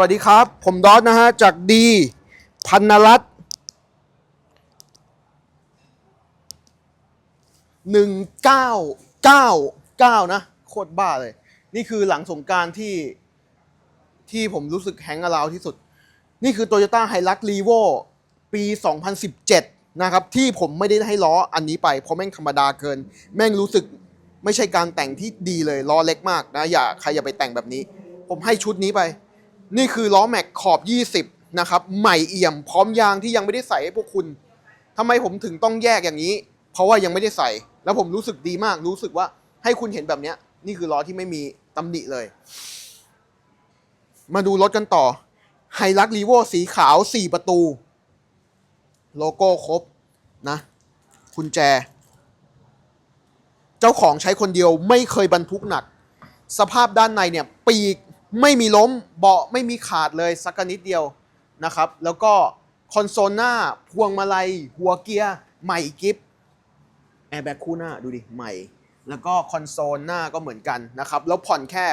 วัสดีครับ ผมดอสนะฮะ จากดีพันนรัตหนึ่งเก้าเก้าเก้านะ โคตรบ้าเลย นี่คือหลังสงการที่ที่ผมรู้สึกแฮงก์อลาวที่สุด นี่คือ Toyota Hilux Revo ปี 2017 นะครับ ที่ผมไม่ได้ให้ล้ออันนี้ไป เพราะแม่งธรรมดาเกิน แม่งรู้สึกไม่ใช่การแต่งที่ดีเลยล้อเล็กมากนะ อย่าใครอย่าไปแต่งแบบนี้ ผมให้ชุดนี้ไป นี่คือล้อแม็กขอบ 20 นะครับ ใหม่เอี่ยมพร้อมยางที่ยังไม่ได้ใส่ให้พวกคุณทำไมผมถึงต้องแยกอย่างนี้ เพราะว่ายังไม่ได้ใส่ แล้วผมรู้สึกดีมาก รู้สึกว่าให้คุณเห็นแบบเนี้ยนี่คือล้อที่ไม่มีตำหนิเลย มาดูรถกันต่อไฮลักรีโวสีขาว 4 ประตู โลโก้ครบนะคุณแจ เจ้าของใช้คนเดียวไม่เคยบรรทุกหนัก สภาพด้านในเนี่ยปีก ไม่มีล้มเบาะไม่มีขาดเลยสักนิดเดียวนะครับ แล้วก็คอนโซลหน้าพวงมาลัย หัวเกียร์ใหม่กิฟแอร์แบ็กคู่หน้าดูดิใหม่ แล้วก็คอนโซลหน้าก็เหมือนกันนะครับ แล้วผ่อนแค่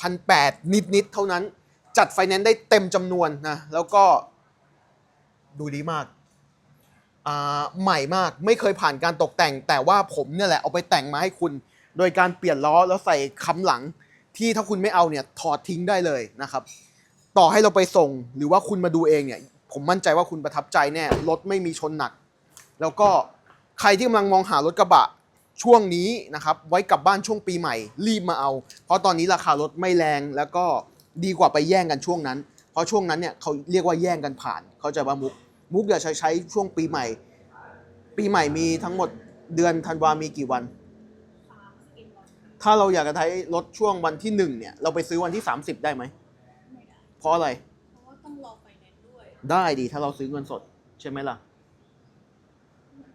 6,800 นิด ๆ เท่านั้น จัดไฟแนนซ์ได้เต็มจำนวนนะ แล้วก็ดูดีมากอ่าใหม่มากไม่เคยผ่านการตกแต่ง แต่ว่าผมเนี่ยแหละเอาไปแต่งมาให้คุณ โดยการเปลี่ยนล้อแล้วใส่ค้ำหลัง ที่ถ้าคุณไม่เอาเนี่ยถอดทิ้งได้เลยนะครับ ต่อให้เราไปส่งหรือว่าคุณมาดูเองเนี่ย ผมมั่นใจว่าคุณประทับใจแน่รถไม่มีชนหนัก แล้วก็ใครที่กำลังมองหารถกระบะช่วงนี้นะครับ ไว้กลับบ้านช่วงปีใหม่ รีบมาเอา เพราะตอนนี้ราคารถไม่แรงแล้วก็ดีกว่าไปแย่งกันช่วงนั้น เพราะช่วงนั้นเนี่ยเขาเรียกว่าแย่งกันผ่าน เขาจะว่ามุกมุกอย่าใช้ใช้ช่วงปีใหม่ ปีใหม่มีทั้งหมดเดือนธันวามีกี่วัน ถ้าเราอยากจะใช้รถช่วงวันที่หนึ่งเนี่ย เราไปซื้อวันที่ 30 ได้ไหม ไม่ได้เพราะอะไร เพราะว่าต้องรอไฟแนนซ์ด้วยได้ดีถ้าเราซื้อเงินสด ใช่ไหมล่ะ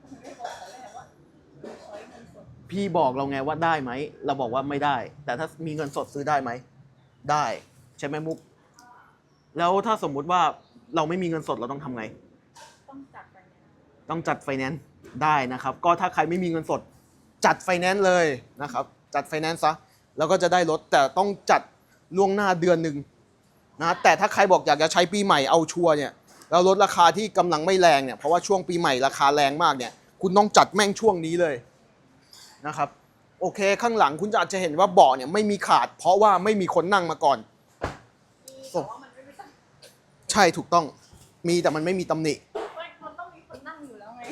ผมไม่บอกแต่แรกว่าใช้เงินสดพี่บอกเราไงว่าได้ไหม เราบอกว่าไม่ได้ แต่ถ้ามีเงินสดซื้อได้ไหม ได้ใช่ไหมมุก แล้วถ้าสมมุติว่าเราไม่มีเงินสดเราต้องทำไง ต้องจัดไฟแนนซ์ต้องจัดไฟแนนซ์ได้นะครับ ก็ถ้าใครไม่มีเงินสดจัดไฟแนนซ์เลยนะครับ จัดไฟแนนซ์ซะแล้วก็จะได้รถแต่ต้องจัดล่วงหน้าเดือนหนึ่งนะแต่ถ้าใครบอกอยากจะใช้ปีใหม่เอาชัวร์เนี่ยแล้วลดราคาที่กำลังไม่แรงเนี่ยเพราะว่าช่วงปีใหม่ราคาแรงมากเนี่ยคุณต้องจัดแม่งช่วงนี้เลยนะครับโอเคข้างหลังคุณจะอาจจะเห็นว่าเบาะเนี่ยไม่มีขาด เพราะว่าไม่มีคนนั่งมาก่อนมีแต่ว่ามันไม่ได้ตั้งใช่ถูกต้องมีแต่มันไม่มีตำหนิไม่มันต้องมีคนนั่งอยู่แล้วไง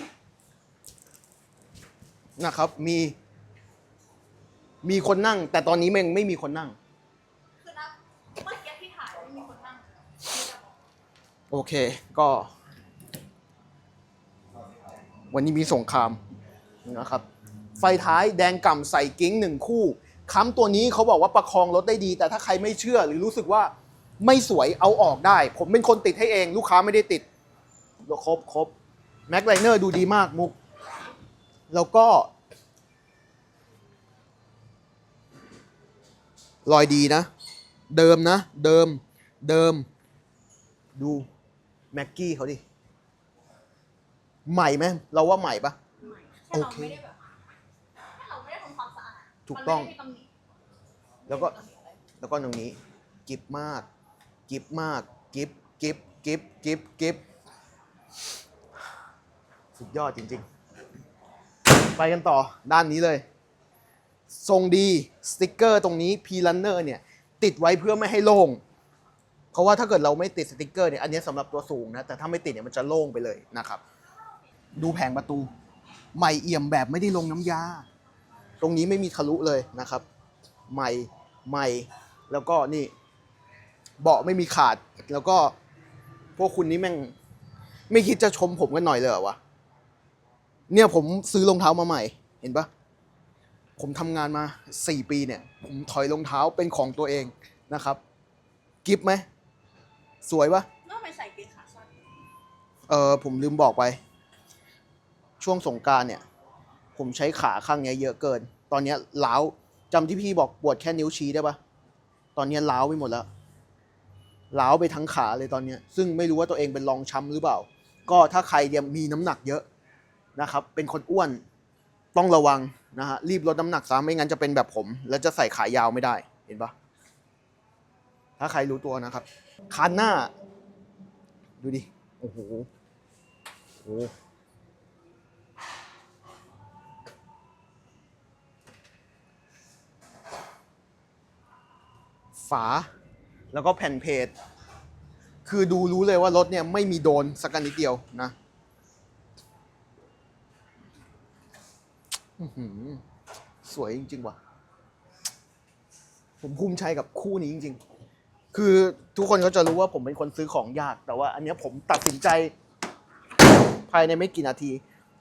นะครับมี มีคนนั่ง แต่ตอนนี้มันไม่มีคนนั่ง คือนะเมื่อกี้ที่ถ่ายไม่มีคนนั่งมีแต่บอกโอเค ก็ วันนี้มีสงครามนะครับ ไฟท้ายแดงก่ำใส่กิ้งหนึ่งคู่ค้ำตัวนี้เขาบอกว่าประคองรถได้ดี แต่ถ้าใครไม่เชื่อหรือรู้สึกว่าไม่สวยเอาออกได้ ผมเป็นคนติดให้เอง ลูกค้าไม่ได้ติดครบครบแม็กไลเนอร์ดูดีมากมุก แล้วก็ รอยดีนะ เดิมนะ เดิม เดิม ดูแม็กกี้เขาดิ ใหม่ไหมเราว่าใหม่ปะไม่แค่เราโอเคไม่ได้แบบแค่เราไม่ได้ทำความสะอาดถูกต้อง มันไม่ได้มีตำหนิแล้วก็ไม่ได้มีตำหนิอะไรแล้วก็ตรงนี้ กิฟมาก กิฟมาก กิฟกิฟกิฟกิฟกิฟสุดยอดจริง ๆ ไปกันต่อด้านนี้เลย ทรงดีสติกเกอร์ตรงนี้ P Runner เนี่ยติดไว้เพื่อไม่ให้โล่ง เพราะว่าถ้าเกิดเราไม่ติดสติกเกอร์เนี่ยอันนี้สำหรับตัวสูงนะแต่ถ้าไม่ติดเนี่ยมันจะโล่งไปเลยนะครับ ดูแผงประตูใหม่เอี่ยมแบบไม่ได้ลงน้ำยา ตรงนี้ไม่มีทะลุเลยนะครับ ใหม่ใหม่แล้วก็นี่ เบาะไม่มีขาด แล้วก็พวกคุณนี่แม่งไม่คิดจะชมผมกันหน่อยเลยเหรอวะเนี่ยผมซื้อรองเท้ามาใหม่ เห็นปะ ผมทำงานมาสี่ปีเนี่ย ผมถอยรองเท้าเป็นของตัวเองนะครับ กิฟไหม สวยปะแล้วทำไมใส่เกงขาสั้นเออผมลืมบอกไป ช่วงสงกรารเนี่ย ผมใช้ขาข้างเนี้ยเยอะเกิน ตอนเนี้ยล้าวจำที่พี่บอกปวดแค่นิ้วชี้ได้ปะตอนเนี้ยล้าวไปหมดแล้วล้าวไปทั้งขาเลยตอนเนี้ยซึ่งไม่รู้ว่าตัวเองเป็นรองช้ำหรือเปล่า ก็ถ้าใครเนี่ยมีน้ำหนักเยอะนะครับ เป็นคนอ้วน ต้องระวังนะฮะรีบลดน้ำหนักซะไม่งั้นจะเป็นแบบผม แล้วจะใส่ขายาวไม่ได้เห็นปะถ้าใครรู้ตัวนะครับคันหน้า ดูดิโอ้โหโอ้ฝาแล้วก็แผ่นเพจคือดูรู้เลยว่ารถเนี่ยไม่มีโดนสักนิดเดียวนะ อื้อหือ สวยจริง ๆ ว่ะ ผมภูมิใจกับคู่นี้จริง ๆ คือทุกคนก็จะรู้ว่าผมเป็นคนซื้อของยาก แต่ว่า อันเนี้ยผมตัดสินใจ ภายในไม่กี่นาที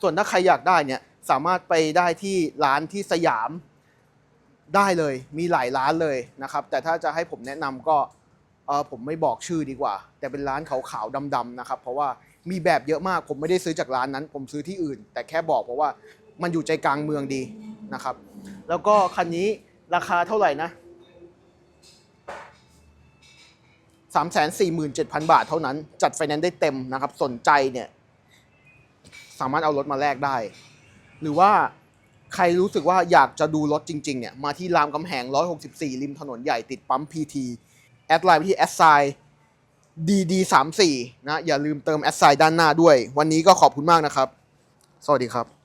ส่วนถ้าใครอยากได้เนี่ย สามารถไปได้ที่ร้านที่สยามได้เลย มีหลายร้านเลยนะครับ แต่ถ้าจะให้ผมแนะนำก็เออผมไม่บอกชื่อดีกว่า แต่เป็นร้านขาวๆดำๆนะครับ เพราะว่ามีแบบเยอะมาก ผมไม่ได้ซื้อจากร้านนั้น ผมซื้อที่อื่น แต่แค่บอกเพราะว่า มันอยู่ใจกลางเมืองดีนะครับ แล้วก็คันนี้ราคาเท่าไหร่นะ 347,000 บาทเท่านั้น จัดไฟแนนซ์ได้เต็มนะครับ สนใจเนี่ย สามารถเอารถมาแลกได้ หรือว่าใครรู้สึกว่าอยากจะดูรถจริง ๆ เนี่ย มาที่รามคำแหง 164 ริมถนนใหญ่ติดปั๊ม PT แอดไลน์ไปที่แอดไซน์ DD34 นะ อย่าลืมเติมแอดไซน์ด้านหน้าด้วย วันนี้ก็ขอบคุณมากนะครับ สวัสดีครับ